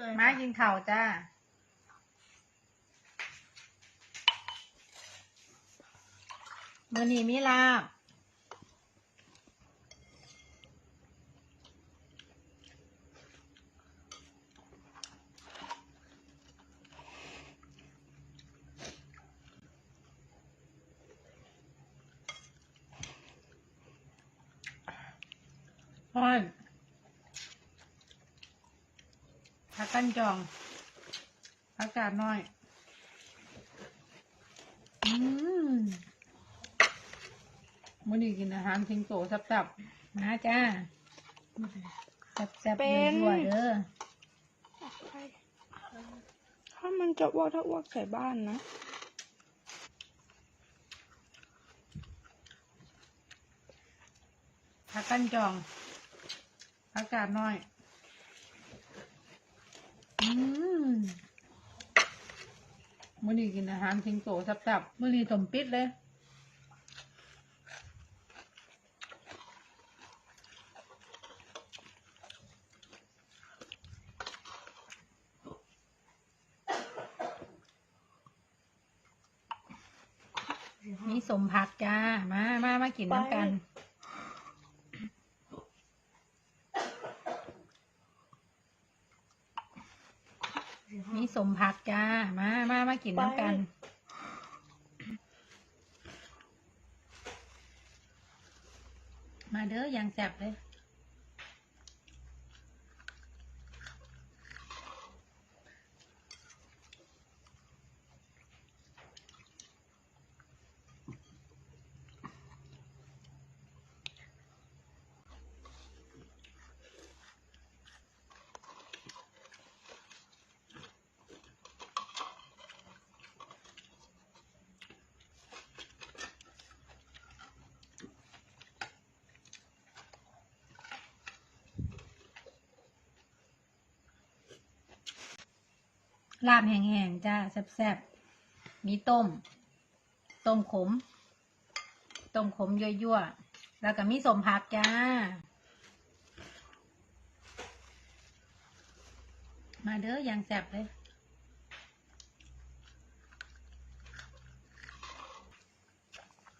เตยมากินข้าวจ้า มือนี้มีลาบ พ่อนพั กกันจอง อากาศน้อย อืมมื่อนี้กินอาหารพิงโตสับๆนะจ้าแซ่บๆเป็เยนอะๆเด้อถ้ามันจะอ้วกถ้าอ้วกใส่บ้านนะพักกันจอง อากาศน้อยอื มมื่อนี้กินอาหารพิงโตสับๆมื่อนี้สมปิดเลยมีสมผักจ้า มา มา มากินน้ำกัน สมผักจ้า มามามากินน้ำกัน มาเด้ออย่างแซ่บเลย ลาบแห้งๆจ้าแซ่บๆ มีต้ม ต้มขม ต้มขมยั่วๆ แล้วก็มีสมผักจ้า มาเด้ออย่างแซ่บเลย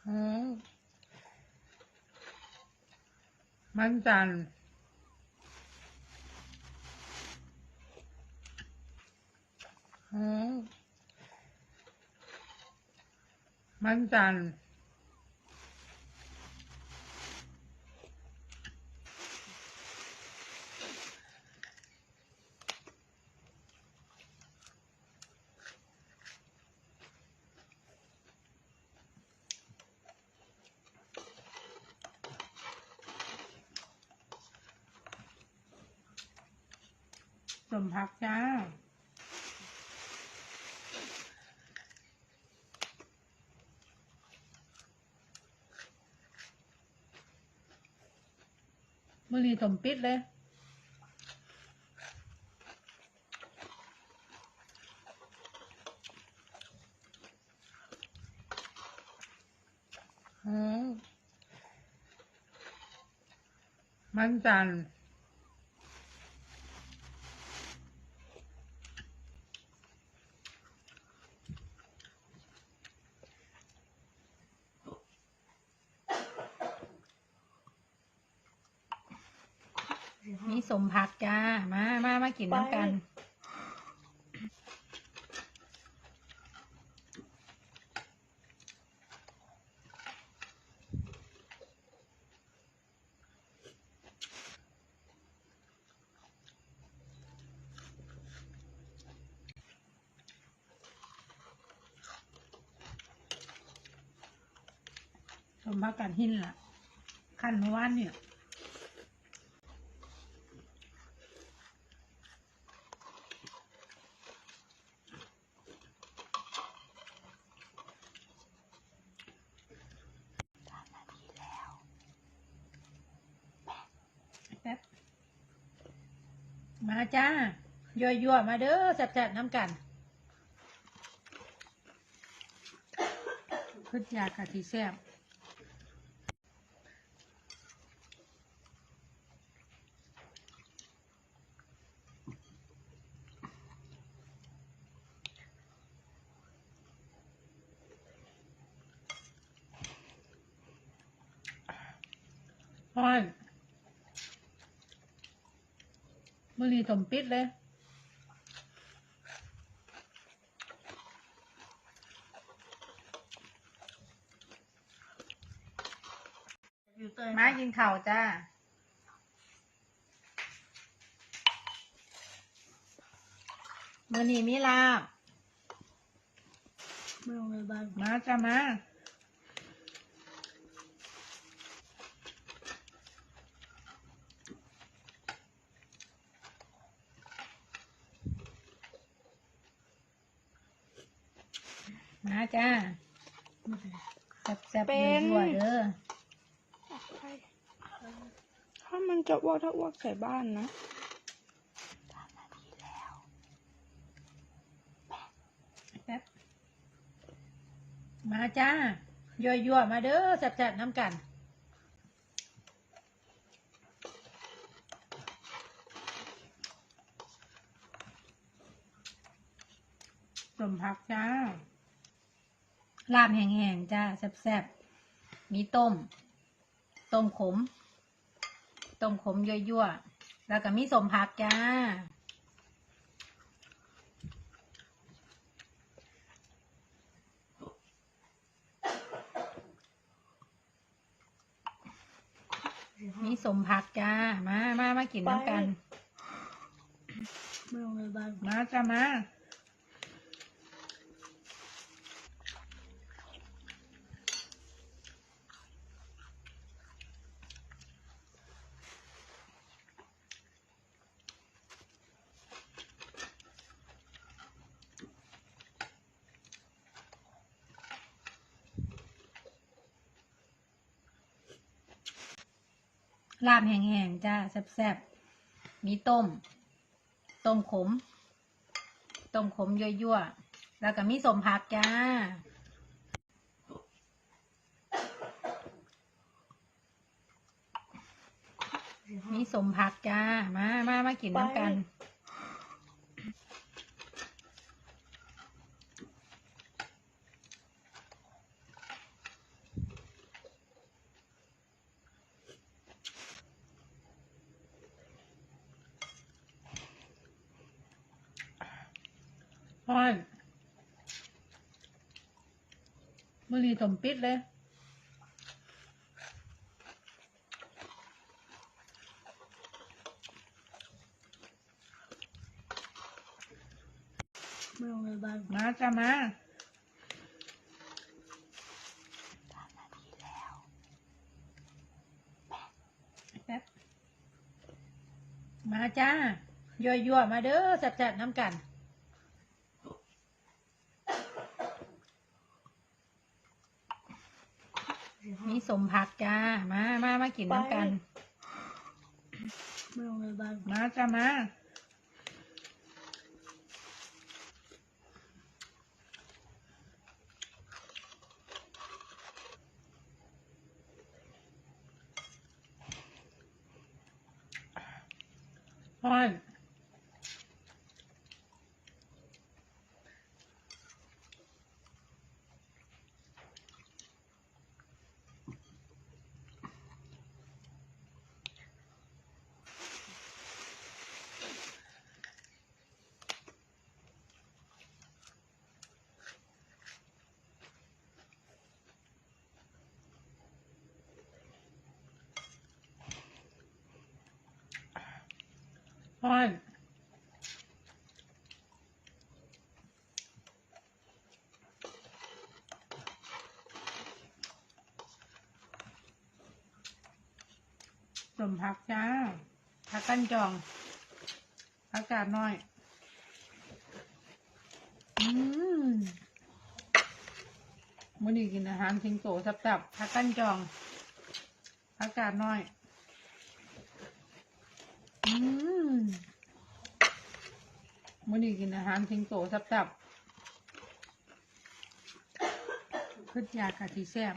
อืมมันจันทร์อืม จันทร์สมผักจ้า มือนีสมปิดเลยอืมมันจันทร์มี สมผักจ้า มามามากินน้ำกัน สมผักกันหินละขั้นเมื่อวานเนี่ย มาจ้า ยัวยัวมาเด้อแซ่บๆน้ำกันพืชยากะทิแซ่บอ้อน มือนี้สมปิดเลยอยู่เตยมากินข่าวจ้า มือนี้มีลาบไม่ลงเลยบ้านมาจ้ามา มาจ้าแซ่บๆยั่วๆเด้อถ้ามันจะอ้วกถ้าอ้วกใส่บ้านนะแป๊บมาจ้า ยั่วๆ มาเด้อแซ่บๆน้ำกันสมพักจ้า ลาบแห้งๆจ้าแซ่บๆ มีต้ม ต้มขม ต้มขมยั่วๆ แล้วก็มีสมพักจ้า มีสมผักจ้า มา มา มากินน้ำกันไม่ลงเลยบ้านมาจ้ามา ลาบแห้งๆจ้าแซ่บๆ มีต้ม ต้มขม ต้มขมยั่วๆ แล้วก็มีสมผักจ้า มีสมผักจ้า มามามากินน้ำกัน พอนมือนี้สมปิดเลยไม่ลงเลยบ้านมาจ้ามาแป๊บมาจ้า ยั่วๆ มาเด้อแซ่บๆน้ำกัน มีสมผักจ้า มามามากินน้ำกัน ไม่ลงเลยบ้านมาจ้ามาพอ พอนสมผักจ้าผักกันจองผักกาดน้อย อืมมื้อนี้กินอาหารสิงโตสับๆผักกันจองผักกาดน้อย อืม มื่อนี้กินอาหารสิงโตสับๆขึ้นยากะทิแซ่บ